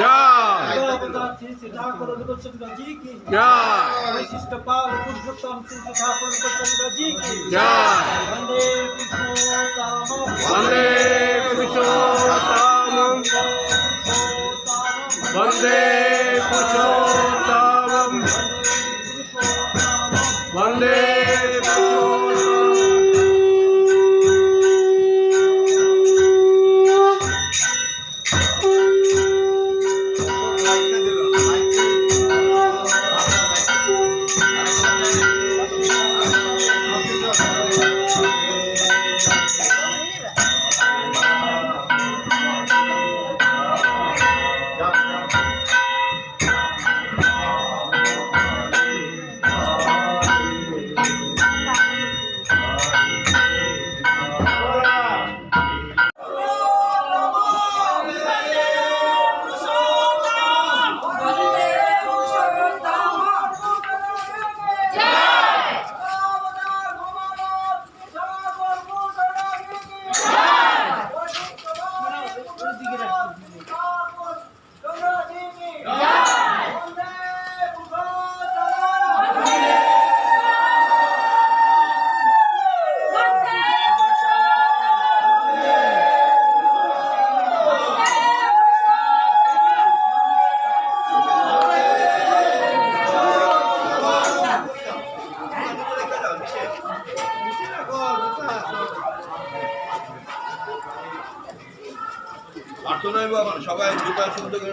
জয়। জয়। বিশিষ্ট পাল পুরুষোত্তম শ্রী সুধাপন জি কি জয় বন্দে কৃষ্ণোত্তম বন্দে কৃষ্ণোত্তম প্রার্থনা সবাই দুটা শুদ্ধ করে